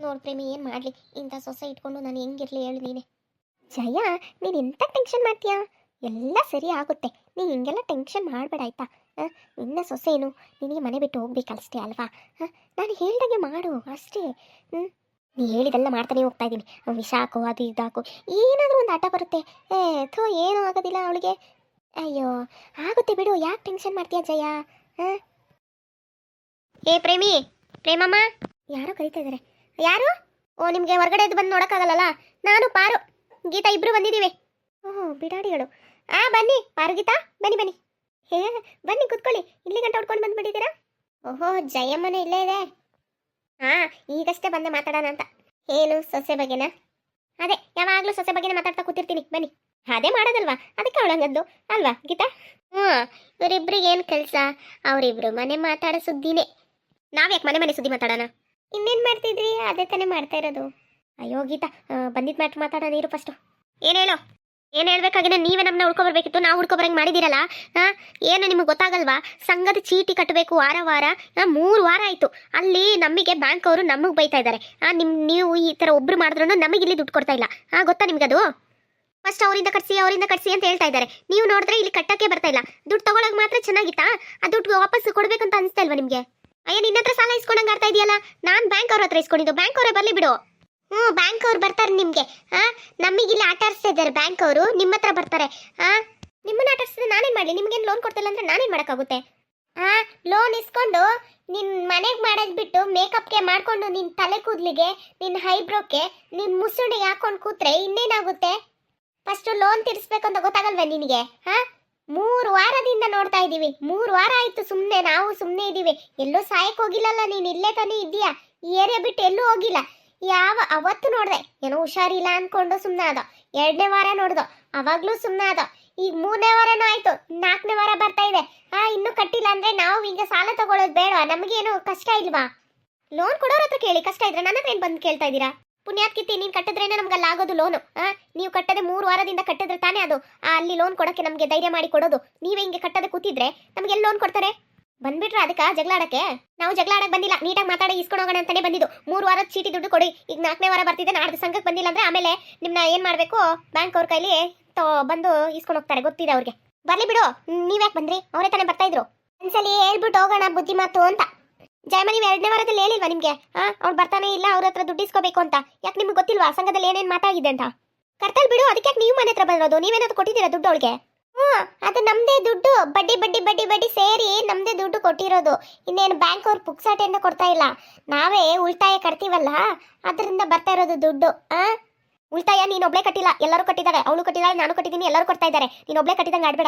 ನೋಡ್ ಪ್ರೇಮಿ ಏನು ಮಾಡಲಿ? ಇಂಥ ಸೊಸೆ ಇಟ್ಕೊಂಡು ನಾನು ಹೆಂಗಿರಲಿ ಹೇಳು ನೀನೆ. ಜಯ ನೀನು ಎಂತ ಟೆನ್ಷನ್ ಮಾಡ್ತೀಯಾ? ಎಲ್ಲ ಸರಿ ಆಗುತ್ತೆ. ನೀನು ಹಿಂಗೆಲ್ಲ ಟೆನ್ಷನ್ ಮಾಡಬೇಡ ಆಯ್ತಾ? ನಿನ್ನ ಸೊಸೆನು ನಿನಗೆ ಮನೆ ಬಿಟ್ಟು ಹೋಗ್ಬೇಕಷ್ಟೇ ಅಲ್ವಾ? ಹಾಂ? ನಾನು ಹೇಳ್ದಾಗೆ ಮಾಡು ಅಷ್ಟೇ. ಹ್ಞೂ ನೀ ಹೇಳಿದೆಲ್ಲ ಮಾಡ್ತಾನೆ ಹೋಗ್ತಾ ಇದ್ದೀನಿ. ವಿಷ ಹಾಕು ಅದು ಇದು ಹಾಕು ಏನಾದರೂ ಒಂದು ಆಟ ಬರುತ್ತೆ. ಏ ಥೋ ಏನೂ ಆಗೋದಿಲ್ಲ ಅವಳಿಗೆ. ಅಯ್ಯೋ ಆಗುತ್ತೆ ಬಿಡು ಯಾಕೆ ಟೆನ್ಷನ್ ಮಾಡ್ತೀಯಾ ಜಯ? ಹಾಂ? ಏ ಪ್ರೇಮಿ ಪ್ರೇಮಮ್ಮ. ಯಾರೋ ಕರಿತಾ ಇದ್ದಾರೆ ಯಾರು? ಓ, ನಿಮಗೆ ಹೊರಗಡೆ ಬಂದು ನೋಡೋಕ್ಕಾಗಲ್ಲಲ್ಲ? ನಾನು, ಪಾರು. ಗೀತಾ, ಇಬ್ರು ಬಂದಿದ್ದೀವಿ. ಓಹ್ ಬಿಡಾಡಿಗಳು. ಆ, ಬನ್ನಿ, ಪಾರು ಗೀತಾ, ಬನ್ನಿ ಬನ್ನಿ. ಹೇ, ಬನ್ನಿ, ಕುತ್ಕೊಳ್ಳಿ. ಇಲ್ಲಿ ಗಂಟೆ ಹೊಡ್ಕೊಂಡು ಬಂದ್ಬಿಟ್ಟಿದ್ದೀರಾ ಓಹೋ, ಜಯಮ್ಮನ ಇಲ್ಲೇ ಇದೆ. ಹಾ ಈಗಷ್ಟೇ ಬಂದೆ ಮಾತಾಡೋಣ ಅಂತ. ಏನು, ಸೊಸೆ ಬಗ್ಗೆನಾ? ಅದೇ, ಯಾವಾಗಲೂ ಸೊಸೆ ಬಗ್ಗೆನೇ ಮಾತಾಡ್ತಾ ಕೂತಿರ್ತೀನಿ. ಬನ್ನಿ. ಅದೇ ಮಾಡೋದಲ್ವಾ? ಅದಕ್ಕೆ ಅವಳಂಗದ್ದು ಅಲ್ವಾ, ಗೀತಾ? ಹ್ಞೂ. ಇವರಿಬ್ರಿಗೆ ಏನು ಕೆಲಸ? ಅವರಿಬ್ರು ಮನೆ ಮಾತಾಡೋ ಸುದ್ದಿನೇ. ನಾವ್ಯಾಕೆ ಮನೆ ಮನೆ ಸುದ್ದಿ ಮಾತಾಡೋಣ? ಇನ್ನೇನು ಮಾಡ್ತಿದ್ರಿ? ಅದೇ ತಾನೇ ಮಾಡ್ತಾ ಇರೋದು. ಅಯ್ಯೋ, ಗೀತಾ ಬಂದಿದ್ದು ಮ್ಯಾಟ್ರ್ ಮಾತಾಡೋ ನೀರು ಫಸ್ಟು ಏನು ಹೇಳೋ? ಏನು ಹೇಳ್ಬೇಕಾಗಿದೆ ನೀವೇ ನಮ್ಮನ್ನ ಹುಡ್ಕೊಬರ್ಬೇಕಿತ್ತು ನಾವು ಹುಡ್ಕೊಬರಂಗೆ ಮಾಡಿದ್ದೀರಲ್ಲ ಹಾಂ ಏನು ನಿಮಗೆ ಗೊತ್ತಾಗಲ್ವಾ? ಸಂಘದ ಚೀಟಿ ಕಟ್ಟಬೇಕು ವಾರ ವಾರ ಮೂರು ವಾರ ಆಯಿತು. ಅಲ್ಲಿ ನಮಗೆ ಬ್ಯಾಂಕ್ ಅವರು ನಮಗೆ ಬೈತಾ ಇದ್ದಾರೆ ನಿಮ್ಮ ನೀವು ಈ ಥರ ಒಬ್ರು ಮಾಡಿದ್ರು ನಮಗೆ ಇಲ್ಲಿ ದುಡ್ಡು ಕೊಡ್ತಾ ಇಲ್ಲ. ಹಾಂ ಗೊತ್ತಾ ನಿಮ್ಗದು? ಫಸ್ಟ್ ಅವರಿಂದ ಕಟ್ಸಿ ಅವರಿಂದ ಕಟ್ಸಿ ಅಂತ ಹೇಳ್ತಾ ಇದ್ದಾರೆ ನೀವು ನೋಡಿದ್ರೆ ಇಲ್ಲಿ ಕಟ್ಟಕ್ಕೆ ಬರ್ತಾ ಇಲ್ಲ. ದುಡ್ಡು ತಗೊಳಕ್ ಮಾತ್ರ ಚೆನ್ನಾಗಿತ್ತಾ? ಆ ದುಡ್ಡು ವಾಪಸ್ ಕೊಡಬೇಕಂತ ಅನಿಸ್ತಾ ಇಲ್ವಾ ನಿಮಗೆ? ಅಯ್ಯೋ, ನಿನ್ನ ಹತ್ರ ಸಾಲ ಇಸ್ಕೊಂಡಂಗೆ ಆಡ್ತಾ ಇದೆಯಲ್ಲ? ನಾನು ಬ್ಯಾಂಕ್ ಅವ್ರ ಹತ್ರ ಇಸ್ಕೊಂಡಿದ್ದು. ಬ್ಯಾಂಕ್ ಅವರೇ ಬರಲಿ ಬಿಡು. ಹ್ಞೂ ಬ್ಯಾಂಕ್ ಅವ್ರು ಬರ್ತಾರೆ ನಿಮಗೆ. ಹಾಂ ನಮಗಿಲ್ಲಿ ಆಟ ಇದ್ದಾರೆ ಬ್ಯಾಂಕ್ ಅವರು ನಿಮ್ಮ ಹತ್ರ ಬರ್ತಾರೆ. ಹಾಂ ನಿಮ್ಮನ್ನ ಆಟ ಆಡಿಸಿದ್ರೆ ನಾನೇನು ಮಾಡಲಿ? ನಿಮ್ಗೇನು ಲೋನ್ ಕೊಡ್ತಿಲ್ಲ ಅಂದ್ರೆ ನಾನೇನು ಮಾಡೋಕ್ಕಾಗುತ್ತೆ? ಆ ಲೋನ್ ಇಸ್ಕೊಂಡು ನಿನ್ನ ಮನೆಗೆ ಮಾಡೋದು ಬಿಟ್ಟು ಮೇಕಪ್ಗೆ ಮಾಡ್ಕೊಂಡು ನಿನ್ನ ತಲೆ ಕೂದಲಿಗೆ ನಿನ್ನ ಹೈಬ್ರೋಕ್ಕೆ ನಿನ್ನ ಮುಸುಡಿಗೆ ಹಾಕೊಂಡು ಕೂತ್ರೆ ಇನ್ನೇನಾಗುತ್ತೆ? ಫಸ್ಟ್ ಲೋನ್ ತೀರಿಸ್ಬೇಕು ಅಂತ ಗೊತ್ತಾಗಲ್ವಾ ನಿನಗೆ? ಹಾ ಮೂರು ವಾರದಿಂದ ನೋಡ್ತಾ ಇದ್ದೀವಿ. ಮೂರು ವಾರ ಆಯ್ತು ಸುಮ್ಮನೆ ನಾವು ಸುಮ್ಮನೆ ಇದ್ದೀವಿ. ಎಲ್ಲೂ ಸಾಯಕ್ ಹೋಗಿಲ್ಲಲ್ಲ, ನೀನು ಇಲ್ಲೇ ತಾನೇ ಇದ್ದೀಯಾ? ಈ ಏರಿಯಾ ಬಿಟ್ಟು ಎಲ್ಲೂ ಹೋಗಿಲ್ಲ. ಯಾವ, ಅವತ್ತು ನೋಡ್ದೆ. ಏನೋ ಹುಷಾರಿಲ್ಲ ಅನ್ಕೊಂಡು ಸುಮ್ಮನೆ ಆದ. ಎರಡನೇ ವಾರ ನೋಡ್ದು. ಅವಾಗ್ಲೂ ಸುಮ್ಮನೆ ಆದ. ಈಗ ಮೂರನೇ ವಾರನೂ ಆಯ್ತು. ನಾಲ್ಕನೇ ವಾರ ಬರ್ತಾ ಇದೆ. ಆ, ಇನ್ನೂ ಕಟ್ಟಿಲ್ಲ ಅಂದ್ರೆ ನಾವು ಈಗ ಸಾಲ ತಗೊಳ್ಳೋದು ಬೇಡ ನಮಗೇನು ಕಷ್ಟ ಇಲ್ವಾ? ಲೋನ್ ಕೊಡೋರ ಕೇಳಿ. ಕಷ್ಟ ಇದ್ರೆ ನನ್ನ ಏನ್ ಬಂದು ಕೇಳ್ತಾ ಇದ್ದೀರಾ? ಪುಣ್ಯಾತ್ಕಿತ್ತಿ ನೀನ್ ಕಟ್ಟಿದ್ರೇನೆ ನಮ್ಗೆ ಅಲ್ಲಿ ಆಗೋದು ಲೋನು ನೀವು ಕಟ್ಟದೆ ಮೂರು ವಾರದಿಂದ ಕಟ್ಟಿದ್ರೆ ತಾನೇ ಅದು. ಅಲ್ಲಿ ಲೋನ್ ಕೊಡಕ್ಕೆ ನಮಗೆ ಧೈರ್ಯ ಮಾಡಿ ಕೊಡೋದು. ನೀವೇ ಹಿಂಗೆ ಕಟ್ಟದೆ ಕೂತಿದ್ರೆ ನಮ್ಗೆ ಎಲ್ಲಿ ಲೋನ್ ಕೊಡ್ತಾರೆ? ಬಂದ್ಬಿಟ್ರೆ ಅದಕ್ಕೆ ಜಗಳ ಆಡಕ್ಕೆ ನಾವು ಜಗಳ ಆಡಕ್ಕೆ ಬಂದಿಲ್ಲ. ನೀಟಾಗಿ ಮಾತಾಡಿ ಇಸ್ಕೊಂಡು ಹೋಗೋಣ ಅಂತಾನೆ ಬಂದಿದ್ದು. ಮೂರು ವಾರದ ಚೀಟಿ ದುಡ್ಡು ಕೊಡಿ. ಈಗ ನಾಲ್ಕನೇ ವಾರ ಬರ್ತಿದೆ, ನಾಡ್ದು ಸಂಘಕ್ಕೆ ಬಂದಿಲ್ಲ ಅಂದ್ರೆ ಆಮೇಲೆ ನಿಮ್ಮನ್ನ ಏನು ಮಾಡಬೇಕು? ಬ್ಯಾಂಕ್ ಅವ್ರ ಕೈಲಿ ತೋ, ಬಂದು ಇಸ್ಕೊಂಡು ಹೋಗ್ತಾರೆ. ಗೊತ್ತಿದೆ ಅವ್ರಿಗೆ. ಬರಲಿ ಬಿಡು. ನೀವ್ಯಾಕೆ ಬಂದ್ರಿ? ಅವರೇ ತಾನೇ ಬರ್ತಾ ಇದ್ರು. ಒಂದ್ಸಲಿ ಹೇಳ್ಬಿಟ್ಟು ಹೋಗೋಣ ಬುದ್ಧಿ ಮಾತು ಅಂತ. ಜಯಮ ನೀವು ಎರಡನೇ ವಾರದಲ್ಲಿ ಹೇಳಿಲ್ವಾ ನಿಮ್ಗೆ? ಆ, ಅವ್ನು ಬರ್ತಾನೆ ಇಲ್ಲ, ಅವ್ರ ಹತ್ರ ದುಡ್ಡು ಇಸ್ಕೋಬೇಕು ಅಂತ. ಯಾಕೆ ನಿಮ್ಗೆ ಗೊತ್ತಿಲ್ವಾ? ಸಂಘದಲ್ಲಿ ಏನೇನ್ ಮಾತಾಗಿದೆ ಅಂತ. ಕರ್ತಲ್ ಬಿಡು, ಅದಕ್ಕೆ ನೀವು ಮನೆ ಹತ್ರ ಬರೋದು ನೀವೇನಾದ್ರು ಕೊಟ್ಟಿದ್ದೀರಾ ದುಡ್ಡು ಅವಳಿಗೆ? ಹ್ಞೂ, ಅದು ನಮ್ದೇ ದುಡ್ಡು. ಬಡ್ಡಿ ಬಡ್ಡಿ ಬಡ್ಡಿ ಬಡ್ಡಿ ಸೇರಿ ನಮ್ಮದೇ ದುಡ್ಡು ಕೊಟ್ಟಿರೋದು. ಇನ್ನೇನು ಬ್ಯಾಂಕ್ ಅವ್ರು ಪುಕ್ಸಾಟೆಯಿಂದ ಕೊಡ್ತಾ ಇಲ್ಲ. ನಾವೇ ಉಳಿತಾಯ ಕಟ್ತೀವಲ್ಲ, ಅದರಿಂದ ಬರ್ತಾ ಇರೋದು ದುಡ್ಡು. ಆ? ಉಳಿತಾಯ ನೀನು ಒಬ್ಳೆ ಕಟ್ಟಿಲ್ಲ, ಎಲ್ಲರೂ ಕಟ್ಟಿದ್ದಾರೆ. ಅವಳು ಕಟ್ಟಿದ್ದಾಳೆ, ನಾನು ಕಟ್ಟಿದ್ದೀನಿ, ಎಲ್ಲರೂ ಕೊಡ್ತಾ ಇದ್ದಾರೆ. ನೀನು ಒಬ್ಳೆ ಕಟ್ಟಿದಂಗೆ ಆಡ್ಬೇಡ.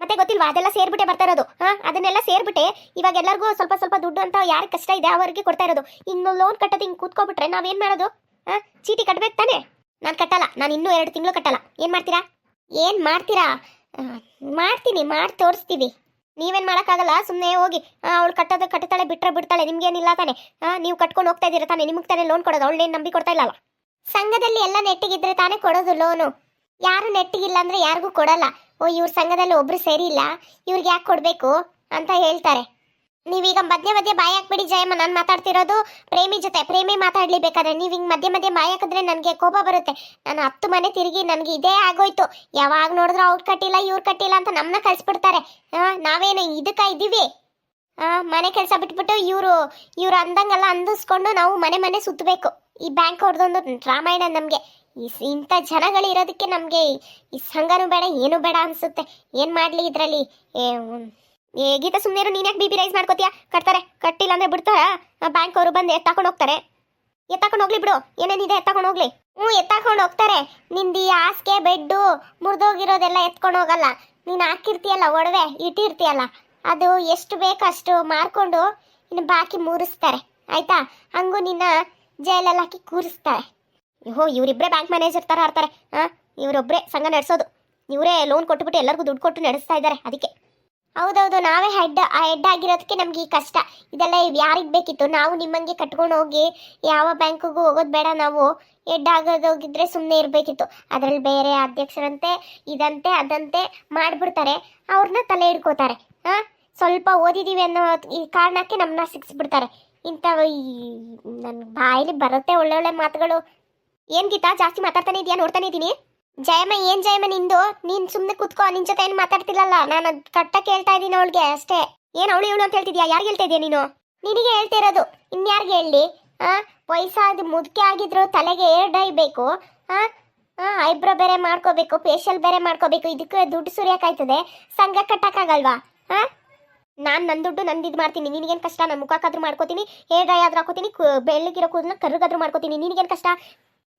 ಮತ್ತೆ ಗೊತ್ತಿಲ್ವಾ? ಅದೆಲ್ಲ ಸೇರ್ಬಿಟ್ಟೆ ಬರ್ತಾ ಇರೋದು. ಹಾ, ಅದನ್ನೆಲ್ಲ ಸೇರ್ಬಿಟ್ಟೆ. ಇವಾಗ ಎಲ್ಲರಿಗೂ ಸ್ವಲ್ಪ ಸ್ವಲ್ಪ ದುಡ್ಡು ಅಂತ ಯಾರಿಗೆ ಕಷ್ಟ ಇದೆ ಅವರಿಗೆ ಕೊಡ್ತಾ ಇರೋದು. ಇನ್ನು ಲೋನ್ ಕಟ್ಟೋದು ಹಿಂಗೆ ಕೂತ್ಕೊಬಿಟ್ರೆ ನಾವೇನ್ ಮಾಡೋದು? ಹಾ, ಚೀಟಿ ಕಟ್ಬೇಕು ತಾನೆ? ನಾನು ಕಟ್ಟಲ್ಲ, ನಾನು ಇನ್ನೂ ಎರಡು ತಿಂಗಳು ಕಟ್ಟಲ್ಲ. ಏನು ಮಾಡ್ತೀರಾ? ಏನು ಮಾಡ್ತೀರಾ? ಮಾಡ್ತೀನಿ, ಮಾಡಿ ತೋರಿಸ್ತೀವಿ. ನೀವೇನು ಮಾಡೋಕ್ಕಾಗಲ್ಲ ಸುಮ್ಮನೆ ಹೋಗಿ. ಅವಳು ಕಟ್ಟೋದು ಕಟ್ಟುತ್ತಾಳೆ ಬಿಟ್ರೆ ಬಿಡ್ತಾಳೆ, ನಿಮ್ಗೇನಿಲ್ಲ ತಾನೆ. ನೀವು ಕಟ್ಕೊಂಡು ಹೋಗ್ತಾ ಇದ್ದೀರಾ ತಾನೆ? ನಿಮಗೆ ತಾನೇ ಲೋನ್ ಕೊಡೋದು ಅವಳೇನು ನಂಬಿ ಕೊಡ್ತಾ ಇಲ್ಲಲ್ಲ. ಸಂಘದಲ್ಲಿ ಎಲ್ಲ ನೆಟ್ಟಿಗಿದ್ರೆ ತಾನೇ ಕೊಡೋದು ಲೋನು ಯಾರು ನೆಟ್ಟಿಗಿಲ್ಲ ಅಂದ್ರೆ ಯಾರಿಗೂ ಕೊಡಲ್ಲ. ಓ, ಇವ್ರ ಸಂಘದಲ್ಲಿ ಒಬ್ರು ಸೇರಿ ಇಲ್ಲ. ಇವ್ರಿಗೆ ಯಾಕೆ ಕೊಡಬೇಕು ಅಂತ ಹೇಳ್ತಾರೆ. ನೀವೀಗ ಮಧ್ಯೆ ಮಧ್ಯೆ ಬಾಯಿ ಹಾಕ್ಬಿಡಿ ಜಯಮ್ಮ, ನಾನು ಮಾತಾಡ್ತಿರೋದು ಪ್ರೇಮಿ ಜೊತೆ. ಪ್ರೇಮಿ ಮಾತಾಡ್ಲಿ ಬೇಕಾದ್ರೆ ನೀವು ಹಿಂಗೆ ಮಧ್ಯೆ ಮಧ್ಯೆ ಬಾಯಿ ನನಗೆ ಕೋಪ ಬರುತ್ತೆ. ನಾನು ಹತ್ತು ಮನೆ ತಿರುಗಿ ನನಗೆ ಇದೇ ಆಗೋಯ್ತು. ಯಾವಾಗ ನೋಡಿದ್ರು ಅವ್ರು ಕಟ್ಟಿಲ್ಲ, ಇವ್ರು ಕಟ್ಟಿಲ್ಲ ಅಂತ ನಮ್ಮನ್ನ ಕಳಿಸ್ಬಿಡ್ತಾರೆ. ನಾವೇನು ಇದಕ್ಕ ಇದ್ದೀವಿ ಮನೆ ಕೆಲಸ ಬಿಟ್ಬಿಟ್ಟು ಇವರು, ಇವ್ರು ಅಂದಂಗೆಲ್ಲ ಅಂದಿಸ್ಕೊಂಡು ನಾವು ಮನೆ ಮನೆ ಸುತ್ತಬೇಕು ಈ ಬ್ಯಾಂಕ್ ಅವ್ರದ್ದೊಂದು ರಾಮಾಯಣ ನಮಗೆ. ಇಂಥ ಜನಗಳು ಇರೋದಕ್ಕೆ ನಮಗೆ ಈ ಸಂಘನೂ ಬೇಡ, ಏನು ಬೇಡ ಅನ್ಸುತ್ತೆ. ಏನು ಮಾಡಲಿ ಇದರಲ್ಲಿ? ಏ ಗೀತಾ ಸುಮ್ಮನೆ ನೀನು ಯಾಕೆ ಬಿ ಬಿ ರೈಸ್ ಮಾಡ್ಕೋತೀಯ? ಕಟ್ತಾರೆ. ಕಟ್ಟಿಲ್ಲ ಅಂದ್ರೆ ಬಿಡ್ತಾರ. ಬ್ಯಾಂಕ್ ಅವರು ಬಂದು ಎತ್ತಾಕೊಂಡು ಹೋಗ್ತಾರೆ. ಎತ್ತಾಕೊಂಡು ಹೋಗ್ಲಿ ಬಿಡು. ಏನೇನಿದೆ ಎತ್ತಾಕೊಂಡು ಹೋಗ್ಲಿ. ಹ್ಞೂ, ಎತ್ತಾಕೊಂಡು ಹೋಗ್ತಾರೆ. ನಿಂದು ಈ ಹಾಸಿಗೆ, ಬೆಡ್ಡು ಮುರಿದೋಗಿರೋದೆಲ್ಲ ಎತ್ಕೊಂಡು ಹೋಗಲ್ಲ. ನೀನು ಹಾಕಿರ್ತೀಯಲ್ಲ, ಒಡವೆ ಇಟ್ಟಿರ್ತೀಯಲ್ಲ, ಅದು ಎಷ್ಟು ಬೇಕೋ ಅಷ್ಟು ಮಾರ್ಕೊಂಡು ಇನ್ನು ಬಾಕಿ ಮೂರಿಸ್ತಾರೆ. ಆಯ್ತಾ? ಹಂಗೂ ನಿನ್ನ ಜೈಲಲ್ಲಿ ಹಾಕಿ ಕೂರಿಸ್ತಾರೆ. ಓಹೋ ಇವರಿಬ್ಬರೇ ಬ್ಯಾಂಕ್ ಮ್ಯಾನೇಜರ್ ಥರ ಆಡ್ತಾರೆ. ಹಾಂ ಇವರೊಬ್ಬರೇ ಸಂಘ ನಡೆಸೋದು. ಇವರೇ ಲೋನ್ ಕೊಟ್ಬಿಟ್ಟು ಎಲ್ಲರಿಗೂ ದುಡ್ಡು ಕೊಟ್ಟು ನಡೆಸ್ತಾ ಇದ್ದಾರೆ ಅದಕ್ಕೆ. ಹೌದೌದು, ನಾವೇ ಹೆಡ್ ಆ ಹೆಡ್ ಆಗಿರೋದಕ್ಕೆ ನಮ್ಗೆ ಈ ಕಷ್ಟ. ಇದೆಲ್ಲ ಯಾರಿಗೆ ಬೇಕಿತ್ತು? ನಾವು ನಿಮ್ಮಂಗೆ ಕಟ್ಕೊಂಡು ಹೋಗಿ ಯಾವ ಬ್ಯಾಂಕಿಗೂ ಹೋಗೋದು ಬೇಡ ನಾವು. ಹೆಡ್ ಆಗೋದೋಗಿದ್ರೆ ಸುಮ್ಮನೆ ಇರಬೇಕಿತ್ತು. ಅದರಲ್ಲಿ ಬೇರೆ ಅಧ್ಯಕ್ಷರಂತೆ, ಇದಂತೆ, ಅದಂತೆ ಮಾಡಿಬಿಡ್ತಾರೆ. ಅವ್ರನ್ನ ತಲೆ ಹಿಡ್ಕೋತಾರೆ. ಹಾಂ, ಸ್ವಲ್ಪ ಓದಿದೀವಿ ಅನ್ನೋ ಈ ಕಾರಣಕ್ಕೆ ನಮ್ಮನ್ನ ಸಿಕ್ಸ್ಬಿಡ್ತಾರೆ. ಇಂಥ ನನ್ನ ಬಾಯಲ್ಲಿ ಬರುತ್ತೆ ಒಳ್ಳೊಳ್ಳೆ ಮಾತುಗಳು. ಏನ್ ಗೀತಾ ಜಾಸ್ತಿ ಮಾತಾಡ್ತಾನೆ ಇದೆಯಾ? ನೋಡ್ತಾನೆ ಇದ್ದೀನಿ ಜಯಮ್ಮ, ಏನ್ ಜಯಮ್ಮ ನಿಂದು? ನೀನ್ ಸುಮ್ಮನೆ ಕುತ್ಕೋ, ನಿನ್ ಜೊತೆ ಏನು ಮಾತಾಡ್ತಿಲ್ಲಲ್ಲ? ನಾನು ಅದ್ ಕಟ್ಟ ಕೇಳ್ತಾ ಇದ್ದೀನಿ ಅವಳಿಗೆ ಅಷ್ಟೇ. ಏನ್ ಅವಳು ಇವಳು ಅಂತ ಹೇಳ್ತಿದ್ಯಾ? ಯಾರಿಗೆ ಹೇಳ್ತಾ ಇದೀಯ ನೀನು? ನಿನಗೆ ಹೇಳ್ತಾ ಇರೋದು. ಇನ್ಯಾರಿಗೆ ಹೇಳಿ? ಆ? ವಯಸ್ಸಾದ ಮುದುಕೆ ಆಗಿದ್ರು ತಲೆಗೆ ಏರ್ ಡೈ ಬೇಕು. ಆ? ಐಬ್ರೋ ಬೇರೆ ಮಾಡ್ಕೋಬೇಕು ಫೇಶಿಯಲ್ ಬೇರೆ ಮಾಡ್ಕೋಬೇಕು. ಇದಕ್ಕೆ ದುಡ್ಡು ಸುರಿಯೋಕ್ಕಾಯ್ತದೆ. ಸಂಘ ಕಟ್ಟಕ್ಕಾಗಲ್ವಾ? ಹಾ ನಾನು ನನ್ನ ದುಡ್ಡು ನಂದು ಇದು ಮಾಡ್ತೀನಿ. ನಿನಗೇನು ಕಷ್ಟ? ನನ್ನ ಮುಖಕ್ಕಾದ್ರೂ ಮಾಡ್ಕೋತೀನಿ. ಹೇರ್ ಡ್ರೈ ಆದ್ರೂ ಹಾಕೋತೀನಿ. ಬೆಳ್ಳಿಗಿರೋ ಕೂದಲು ಕರ್ಗಾದ್ರೂ ಮಾಡ್ಕೋತೀನಿ. ನಿನಗೇನು ಕಷ್ಟ?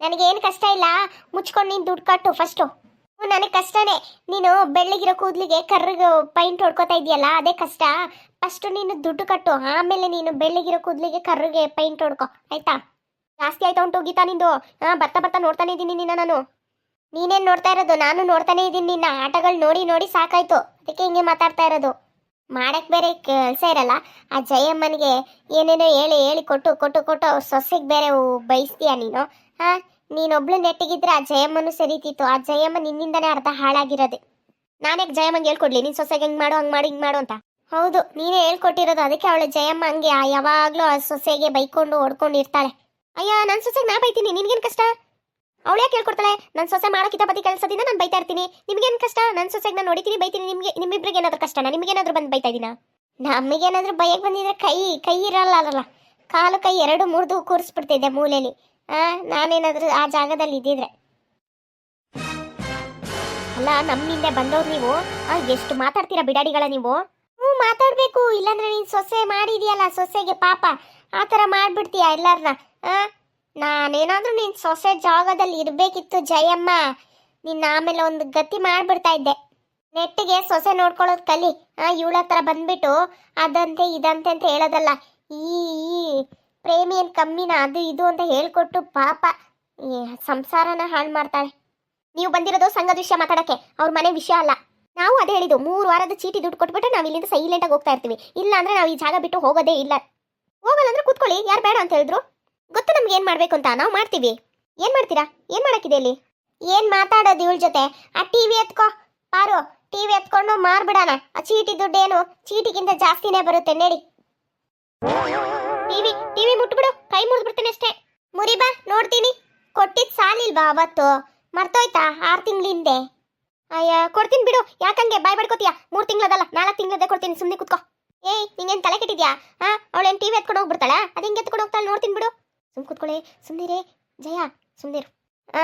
ನನಗೇನು ಕಷ್ಟ ಇಲ್ಲ? ಮುಚ್ಕೊಂಡು ನೀನು ದುಡ್ಡು ಕಟ್ಟು ಫಸ್ಟು ನನಗೆ ಕಷ್ಟನೇ. ನೀನು ಬೆಳ್ಳಿಗಿರೋ ಕೂದಲಿಗೆ ಕರ್ರಿಗೆ ಪೈಂಟ್ ಹೊಡ್ಕೊತಾ ಇದೆಯಲ್ಲ ಅದೇ ಕಷ್ಟ. ಫಸ್ಟು ನೀನು ದುಡ್ಡು ಕಟ್ಟು, ಆಮೇಲೆ ನೀನು ಬೆಳ್ಳಿಗಿರೋ ಕೂದಲಿಗೆ ಕರ್ರಿಗೆ ಪೈಂಟ್ ಹೊಡ್ಕೊ. ಆಯ್ತಾ? ಜಾಸ್ತಿ ಆಯ್ತಾ ಉಂಟು ಗೀತಾ ನಿಂದು? ಹಾಂ, ಬರ್ತಾ ಬರ್ತಾ ನೋಡ್ತಾನೆ ಇದ್ದೀನಿ ನಿನ್ನ ನಾನು. ನೀನೇನು ನೋಡ್ತಾ ಇರೋದು? ನಾನು ನೋಡ್ತಾನೆ ಇದ್ದೀನಿ ನಿನ್ನ. ಆಟಗಳು ನೋಡಿ ನೋಡಿ ಸಾಕಾಯ್ತು. ಅದಕ್ಕೆ ಹಿಂಗೆ ಮಾತಾಡ್ತಾ ಇರೋದು. ಮಾಡಕ್ಕೆ ಬೇರೆ ಕೆಲಸ ಇರಲ್ಲ. ಆ ಜಯಮ್ಮನಿಗೆ ಏನೇನೋ ಹೇಳಿ ಹೇಳಿ ಕೊಟ್ಟು ಕೊಟ್ಟು ಕೊಟ್ಟು ಸೊಸೆಗೆ ಬೇರೆ ಬಯಸ್ತೀಯ ನೀನು? ಹಾ? ನೀನೊಬ್ಳು ನೆಟ್ಟಿಗಿದ್ರೆ ಆ ಜಯಮ್ಮನು ಸರಿತಿತ್ತು. ಆ ಜಯಮ್ಮ ನಿನ್ನಿಂದನೇ ಅರ್ಧ ಹಾಳಾಗಿರೋದೆ. ನಾನೇ ಜಯಮ್ಮಂಗೆ ಹೇಳ್ಕೊಡ್ಲಿ, ನೀನ್ ಸೊಸೆಗೆ ಹೆಂಗ್ ಮಾಡು, ಹಂಗ್ ಮಾಡು, ಹಿಂಗ್ ಮಾಡು ಅಂತ. ಹೌದು, ನೀನೇ ಹೇಳ್ಕೊಟ್ಟಿರೋದು, ಅದಕ್ಕೆ ಅವಳು ಜಯಮ್ಮ ಹಂಗೆ ಯಾವಾಗ್ಲೂ ಆ ಸೊಸೆಗೆ ಬೈಕೊಂಡು ಓಡ್ಕೊಂಡು ಇರ್ತಾಳೆ. ಅಯ್ಯ ನನ್ನ ಸೊಸೆಗೆ ನಾ ಬೈತೀನಿ, ನಿನ್ಗೇನ್ ಕಷ್ಟ? ಅವಳು ಕೇಳ್ಕೊಡ್ತಾಳೆ ನನ್ ಸೊಸೆ ಮಾಡೋ ಕಿತಾಪತಿ ಕೆಲಸದಿಂದ ನಾನು ಬೈತಾ ಇರ್ತೀನಿ. ನಿಮ್ಗೇನು ಕಷ್ಟ? ನನ್ನ ಸೊಸೆಗೆ ನಾನು ನೋಡಿತೀನಿ, ಬೈತೀನಿ, ನಿಮಗೆ, ನಿಮ್ಮಿಬ್ರಿಗೆ ಏನಾದ್ರು ಕಷ್ಟನಾ ನಿಮ್ಗೇನಾದ್ರೂ ಬಂದು ಬೈತಾ ಇದೀನಾ? ನಮಗೇನಾದ್ರೂ ಬೈಯಕ್ಕೆ ಬಂದಿದ್ರೆ ಕೈ ಕೈ ಇರಲ್ಲ ಅಲ್ಲ. ಕಾಲು, ಕೈ ಎರಡು, ಮುರಿದು ಕೂರಿಸ್ಬಿಡ್ತಿದ್ದೆ ಮೂಲೆಯಲ್ಲಿ ನಾನೇನಾದ್ರೂ ಆ ಜಾಗದಲ್ಲಿ ಇದ್ದಿದ್ರೆ. ಅಲ್ಲ, ನಮ್ಮಿಂದ ಬಂದವ್ರು ನೀವು? ಎಷ್ಟು ಮಾತಾಡ್ತೀರಾ ಬಿಡಾಡಿಗಳ ನೀವು? ಹ್ಞೂ, ಮಾತಾಡ್ಬೇಕು. ಇಲ್ಲಾಂದ್ರೆ ನೀನ್ ಸೊಸೆ ಮಾಡಿದ್ಯಲ್ಲ, ಸೊಸೆಗೆ ಪಾಪ. ಆ ಥರ ಮಾಡ್ಬಿಡ್ತೀಯ ಎಲ್ಲಾರನ್ನ ನಾನೇನಾದ್ರೂ ನೀನ್ ಸೊಸೆ ಜಾಗದಲ್ಲಿ ಇರಬೇಕಿತ್ತು, ಜಯಮ್ಮ. ನಿನ್ನ ಆಮೇಲೆ ಒಂದು ಗತಿ ಮಾಡಿಬಿಡ್ತಾ ಇದ್ದೆ. ನೆಟ್ಟಿಗೆ ಸೊಸೆ ನೋಡ್ಕೊಳ್ಳೋದು ಕಲಿ. ಇವಳ ಹತ್ರ ಬಂದ್ಬಿಟ್ಟು ಅದಂತೆ, ಇದಂತೆ ಅಂತ ಹೇಳೋದಲ್ಲ. ಈ. ಪ್ರೇಮಿ ಏನ್ ಕಮ್ಮಿನ? ಅದು ಇದು ಅಂತ ಹೇಳ್ಕೊಟ್ಟು ಪಾಪ ಸಂಸಾರನ ಹಾಳು ಮಾಡ್ತಾಳೆ. ನೀವು ಬಂದಿರೋದು ಸಂಘದ ವಿಷಯ ಮಾತಾಡಕ್ಕೆ, ಅವ್ರ ಮನೆ ವಿಷಯ ಅಲ್ಲ. ನಾವು ಅದೇ ಹೇಳಿದ್ದು, ಮೂರು ವಾರದ ಚೀಟಿ ದುಡ್ಡು ಕೊಟ್ಬಿಟ್ಟು ನಾವು ಇಲ್ಲಿಂದ ಸೈಲೆಂಟ್ ಆಗಿ ಹೋಗ್ತಾ ಇರ್ತೀವಿ. ಇಲ್ಲ ಅಂದ್ರೆ ನಾವು ಈ ಜಾಗ ಬಿಟ್ಟು ಹೋಗೋದೇ ಇಲ್ಲ. ಹೋಗಲ್ಲ ಅಂದ್ರೆ ಕೂತ್ಕೊಳ್ಳಿ, ಯಾರು ಬೇಡ ಅಂತ ಹೇಳಿದ್ರು. ಗೊತ್ತು ನಮ್ಗೆ ಏನ್ ಮಾಡ್ಬೇಕು ಅಂತ? ನಾವು ಮಾಡ್ತೀವಿ. ಏನ್ ಮಾಡ್ತೀರಾ? ಏನ್ ಮಾಡಕ್ಕಿದೆ ಇಲ್ಲಿ? ಏನ್ ಮಾತಾಡೋದು ಇವಳ ಜೊತೆ? ಆ ಟಿವಿ ಎತ್ಕೋ. ಪಾರು ಟಿವಿ ಎತ್ಕೊಂಡು ಮಾರ್ಬಿಡೋಣ. ಆ ಚೀಟಿ ದುಡ್ಡೇನು? ಚೀಟಿಗಿಂತ ಜಾಸ್ತಿನೇ ಬರುತ್ತೆ, ನಡಿ. ಮುಟ್ಬಿಡು, ಕೈ ಮುರಿದ್ಬಿಡ್ತೀನಿ ಅಷ್ಟೇ. ಮುರಿ ಬಾ, ನೋಡ್ತೀನಿ. ಕೊಟ್ಟಿದ್ ಸಾಲಿಲ್ವಾ ಅವತ್ತು? ಮರ್ತೋಯ್ತಾ ಆರು ತಿಂಗಳ ಹಿಂದೆ? ಅಯ್ಯ, ಕೊಡ್ತೀನಿ ಬಿಡು. ಯಾಕಂಗೆ ಬಾಯ್ ಬಡ್ಕೋತೀಯ ಮೂರು ತಿಂಗಳದಲ್ಲ, ನಾಲ್ಕು ತಿಂಗಳದೇ ಕೊಡ್ತೀನಿ ಸುಮ್ಮನೆ ಕುತ್ಕೋ. ಏಯ್, ನಿಂಗೇನು ತಲೆ ಕೆಟ್ಟಿದ್ಯಾ? ಹಾಂ ಅವಳೇನು ಟಿವಿ ಎತ್ಕೊಂಡು ಹೋಗ್ಬಿಡ್ತಾಳ? ಅದು ಹಿಂಗೆ ಎತ್ಕೊಂಡು ಹೋಗ್ತಾಳೆ ನೋಡ್ತೀನಿ ಬಿಡು. ಸುಮ್ ಕುತ್ಕೊಳ್ಳಿ. ಸುಮ್ಮನಿರೇ ಜಯ ಸುಮ್ಮನಿರು ಆ,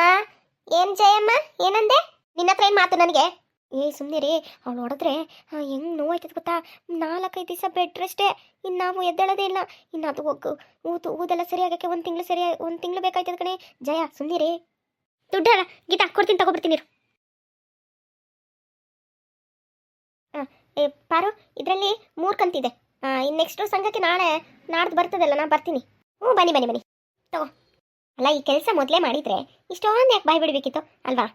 ಏನ್ ಜಯಮ್ಮ? ಏನಂದೆ? ನಿನ್ನ ಹತ್ರ ಏನು ಮಾತು ನನಗೆ? ಏ ರೀ ಅವಳು ಹೊಡೆದ್ರೆ ಹೆಂಗೆ ನೋವಾಯ್ತದ ಗೊತ್ತಾ? ನಾಲ್ಕೈದು ದಿವಸ ಬೆಡ್ ರೆಸ್ಟೇ ಇನ್ನು ನಾವು ಎದ್ದೇಳೋದೇ ಇಲ್ಲ. ಇನ್ನು ಅದು ಹೋಗು ಊದು ಊದೆಲ್ಲ ಸರಿಯಾಗಕ್ಕೆ ಒಂದು ತಿಂಗಳು ಸರಿ ಒಂದು ತಿಂಗಳು ಬೇಕಾಯ್ತದ ಕಣೆ. ಜಯ ಸುಮ್ಮನಿರಿ ದುಡ್ಡಲ್ಲ ಗೀತಾ ಕೊಡ್ತೀನಿ ತಗೊಬಿಡ್ತೀನಿ. ಆ, ಏ ಪಾರು ಇದರಲ್ಲಿ ಮೂರು ಕಂತಿದೆ ಇನ್ನು ನೆಕ್ಸ್ಟ್ ಸಂಘಕ್ಕೆ ನಾಳೆ ನಾಡ್ದು ಬರ್ತದಲ್ಲ ನಾನು ಬರ್ತೀನಿ. ಹ್ಞೂ ಬನ್ನಿ ಬನ್ನಿ ಬನ್ನಿ. ತಗೋ. ಅಲ್ಲ ಈ ಕೆಲಸ ಮೊದಲೇ ಮಾಡಿದರೆ ಇಷ್ಟೊಂದು ಯಾಕೆ ಬಾಯ್ ಬಿಡಬೇಕಿತ್ತು ಅಲ್ವಾ?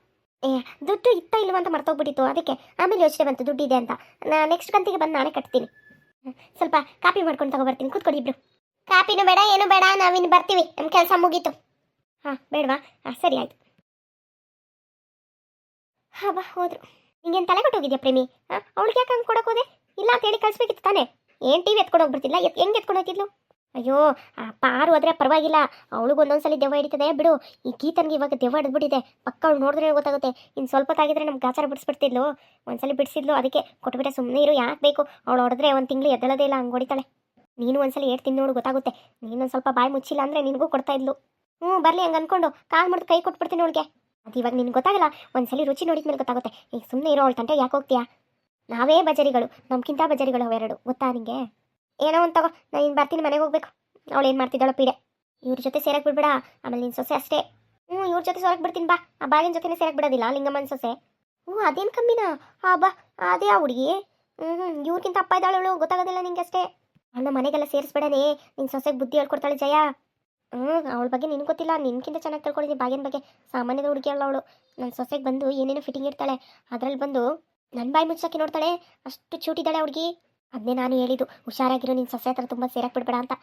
ಏ, ದುಡ್ಡು ಇತ್ತ ಇಲ್ವ ಅಂತ ಮರ್ತೋಗ್ಬಿಟ್ಟಿತ್ತು. ಅದಕ್ಕೆ ಆಮೇಲೆ ಯೋಚನೆ ಬಂತು ದುಡ್ಡು ಇದೆ ಅಂತ. ನಾ ನೆಕ್ಸ್ಟ್ ಕಂತಿಗೆ ಬಂದು ನಾನೇ ಕಟ್ತೀನಿ. ಸ್ವಲ್ಪ ಕಾಪಿ ಮಾಡ್ಕೊಂಡು ತಗೊಬರ್ತೀನಿ. ಕೂತ್ಕೊಡಿ ಇಬ್ರು. ಕಾಪಿನೂ ಬೇಡ, ಏನು ಬೇಡ, ನಾವಿನ್ನು ಬರ್ತೀವಿ. ನಮ್ಮ ಕೆಲಸ ಮುಗೀತು. ಹಾಂ, ಬೇಡವಾ? ಹಾಂ, ಸರಿ ಆಯ್ತು. ಹಾಂ, ಬಾ, ಹೋದ್ರು. ನಿಂಗೇನು ತಲೆ ಕೊಟ್ಟೋಗಿದ್ಯಾ ಪ್ರೇಮಿ? ಹಾಂ, ಅವಳಿಗೆ ಯಾಕೆ ಹಂಗೆ ಕೊಡೋಕೋದೆ ಇಲ್ಲ ಅಂತ ಹೇಳಿ ಕಳಿಸ್ಬೇಕಿತ್ತು ತಾನೇ. ಏನು ಟಿ ವಿ ಎತ್ಕೊಂಡು ಹೋಗ್ಬಿಡ್ತಿಲ್ಲ ಎತ್ ಹೆಂಗೆ ಎತ್ಕೊಂಡು ಹೋಗ್ತಿದ್ಲು ಅಯ್ಯೋ, ಆ ಪಾರು ಹೋದ್ರೆ ಪರವಾಗಿಲ್ಲ. ಅವಳಿಗೆ ಒಂದೊಂದ್ಸಲಿ ದೆವ್ವ ಹಿಡಿತದೆ. ಬಿಡು, ಈ ಕೀತನ್ಗೆ ಇವಾಗ ದೆವ್ವ ಹಿಡಿದ್ಬಿಟ್ಟಿದೆ. ಪಕ್ಕ ಅವ್ಳು ನೋಡಿದ್ರೆ ಗೊತ್ತಾಗುತ್ತೆ. ಇನ್ನು ಸ್ವಲ್ಪ ತಾಗಿದ್ರೆ ನಮ್ಗೆ ಗಾಚಾರ ಬಿಡಿಸ್ಬಿಡ್ತಿದ್ಲು. ಒಂದ್ಸಲಿ ಬಿಡಿಸಿದ್ಲು, ಅದಕ್ಕೆ ಕೊಟ್ಬಿಟ್ಟೆ ಸುಮ್ಮನೆ ಇರು, ಯಾಕೆ ಬೇಕು? ಅವಳು ಹೊಡೆದ್ರೆ ಒಂದು ತಿಂಗಳು ಎದ್ದಳದೇ ಇಲ್ಲ, ಹಂಗೆ ಹೊಡಿತಾಳೆ. ನೀನು ಒಂದ್ಸಲಿ ಹೇಳ್ತೀನಿ ನೋಡು, ಗೊತ್ತಾಗುತ್ತೆ. ನೀನೊಂದು ಸ್ವಲ್ಪ ಬಾಯಿ ಮುಚ್ಚಿಲ್ಲ ಅಂದರೆ ನಿನಗೂ ಕೊಡ್ತಾ ಇದ್ಲು. ಹ್ಞೂ ಬರಲಿ ಹಂಗೆ ಅಂದ್ಕೊಂಡು ಕಾಲ್ ಮುಡ್ದು ಕೈ ಕೊಟ್ಬಿಡ್ತೀನಿ ಅವಳಿಗೆ. ಅದು ಇವಾಗ ನಿನ್ಗೆ ಗೊತ್ತಾಗಲ್ಲ, ಒಂದ್ಸಲಿ ರುಚಿ ನೋಡಿದ್ಮೇಲೆ ಗೊತ್ತಾಗುತ್ತೆ. ಈಗ ಸುಮ್ಮನೆ ಇರೋ, ಅವಳು ತಂಟೆ ಯಾಕೆ ಹೋಗ್ತೀಯಾ? ನಾವೇ ಬಜರಿಗಳು ನಮ್ಗಿಂತ ಬಜರಿಗಳು ಅವೆರಡು. ಗೊತ್ತಾ ನಿಂಗೆ? ಏನೋ ಒಂದು ತಗೋ ನಾನು ಇನ್ನು ಬರ್ತೀನಿ ಮನೆಗೆ ಹೋಗ್ಬೇಕು. ಅವಳು ಏನು ಮಾಡ್ತಿದ್ದಾಳೋ ಪೀಡೆ. ಇವ್ರ ಜೊತೆ ಸೇರಕ್ಕೆ ಬಿಡ್ಬೇಡ, ಆಮೇಲೆ ನಿನ್ನ ಸೊಸೆ ಅಷ್ಟೇ. ಹ್ಞೂ, ಇವ್ರ ಜೊತೆ ಸೇರಕ್ಕೆ ಬಿಡ್ತೀನಿ ಬಾ. ಆ ಬಾಗಿನ ಜೊತೆನೇ ಸೇರಕ್ಕೆ ಬಿಡೋದಿಲ್ಲ, ಲಿಂಗಮ್ಮನ ಸೊಸೆ. ಹ್ಞೂ, ಅದೇನು ಕಮ್ಮಿನಾ? ಆ ಬಾ. ಅದೇ ಆ ಹುಡುಗಿ. ಹ್ಞೂ ಹ್ಞೂ ಇವ್ರಿಗಿಂತ ಅಪ್ಪ ಇದ್ದಾಳವಳು ಗೊತ್ತಾಗೋದಿಲ್ಲ ನಿಂಗೆ ಅಷ್ಟೇ. ಅವಳ ಮನೆಗೆಲ್ಲ ಸೇರಿಸ್ಬೇಡನೆ. ನಿನ್ನ ಸೊಸೆಗೆ ಬುದ್ಧಿ ಹೇಳ್ಕೊಡ್ತಾಳೆ ಜಯ. ಹ್ಞೂ ಅವಳ ಬಗ್ಗೆ ನಿನ್ಗೆ ಗೊತ್ತಿಲ್ಲ, ನಿನ್ಕಿಂತ ಚೆನ್ನಾಗಿ ತಿಳ್ಕೊಂಡಿದ್ದೀನಿ ಬಾಗಿನ ಬಗ್ಗೆ. ಸಾಮಾನ್ಯದ ಹುಡುಗಿ ಅಲ್ಲ ಅವಳು. ನನ್ನ ಸೊಸೆಗೆ ಬಂದು ಏನೇನು ಫಿಟ್ಟಿಂಗ್ ಇರ್ತಾಳೆ ಅದರಲ್ಲಿ ಬಂದು ನನ್ನ ಬಾಯಿ ಮುಚ್ಚಕ್ಕೆ ನೋಡ್ತಾಳೆ. ಅಷ್ಟು ಚೂಟಿದ್ದಾಳೆ ಹುಡುಗಿ. ಅದನ್ನೇ ನಾನು ಹೇಳಿದ್ದು. ಹುಷಾರಾಗಿರೋ ನಿನ್ನ ಸೊಸೆ ಹತ್ರ ತುಂಬ ಸೇರಕ್ಕೆ ಬಿಡ್ಬೇಡ ಅಂತ.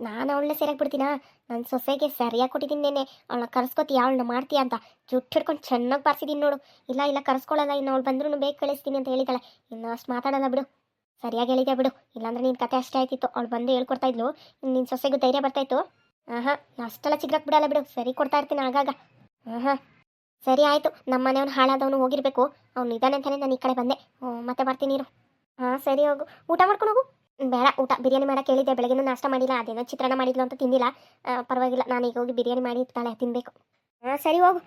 ನಾನು ಅವಳನ್ನ ಸೇರಕ್ಕೆ ಬಿಡ್ತೀನಾ ನನ್ನ ಸೊಸೆಗೆ ಸರಿಯಾಗಿ ಕೊಟ್ಟಿದ್ದೀನಿ ನೆನೆ ಅವಳನ್ನ ಕರ್ಸ್ಕೊತೀಯ? ಅವಳನ್ನ ಮಾಡ್ತೀಯ ಅಂತ. ಜುಟ್ಟು ಹಿಡ್ಕೊಂಡು ಚೆನ್ನಾಗಿ ಬಾರಿಸಿದ್ದೀನಿ ನೋಡು. ಇಲ್ಲ ಇಲ್ಲ ಕರ್ಸ್ಕೊಳ್ಳಲ್ಲ ಇನ್ನು ಅವಳು ಬಂದ್ರೂ ಬೇಗ ಕಳಿಸ್ತೀನಿ ಅಂತ ಹೇಳಿದಾಳೆ. ಇನ್ನು ಅಷ್ಟು ಮಾತಾಡಲ್ಲ ಬಿಡು. ಸರಿಯಾಗಿ ಹೇಳಿದೆ ಬಿಡು. ಇಲ್ಲಾಂದ್ರೆ ನಿನ್ನ ಕತೆ ಅಷ್ಟೇ ಆಯ್ತಿತ್ತು. ಅವಳು ಬಂದು ಹೇಳ್ಕೊಡ್ತಾ ಇದ್ಲು. ನಿನ್ನ ಸೊಸೆಗೂ ಧೈರ್ಯ ಬರ್ತಾಯಿತ್ತು ಆಹಾ, ಅಷ್ಟೆಲ್ಲ ಚಿಗ್ರಕ್ ಬಿಡಲ್ಲ ಬಿಡು. ಸರಿ ಕೊಡ್ತಾ ಇರ್ತೀನಿ ಆಗಾಗ. ಆಹಾ. ಸರಿ ಆಯಿತು. ನಮ್ಮ ಮನೆಯವ್ನು ಹಾಳಾದವನು ಹೋಗಿರಬೇಕು. ಅವ್ನು ಇದ್ದಾನೆ ಅಂತಲೇ ನಾನು ಈ ಕಡೆ ಬಂದೆ. ಮತ್ತೆ ಬರ್ತೀನಿ ಇರು. ಹಾಂ, ಸರಿ ಹೋಗು. ಊಟ ಮಾಡ್ಕೊಂಡು ಹೋಗು. ಬೇಡ, ಊಟ, ಬಿರಿಯಾನಿ ಮಾಡಕ್ಕೆ ಹೇಳಿದ್ದೆ. ಬೆಳಗ್ಗೆನೂ ನಾಷ್ಟ ಮಾಡಿಲ್ಲ, ಅದೇನೋ ಚಿತ್ರಾನ್ನ ಮಾಡಿದ್ಲು ಅಂತ ತಿಂದಿಲ್ಲ. ಪರವಾಗಿಲ್ಲ ನಾನು ಈಗ ಹೋಗಿ ಬಿರಿಯಾನಿ ಮಾಡಿ ಇರ್ತಾಳೆ ತಿನ್ನಬೇಕು ಹಾಂ, ಸರಿ ಹೋಗು.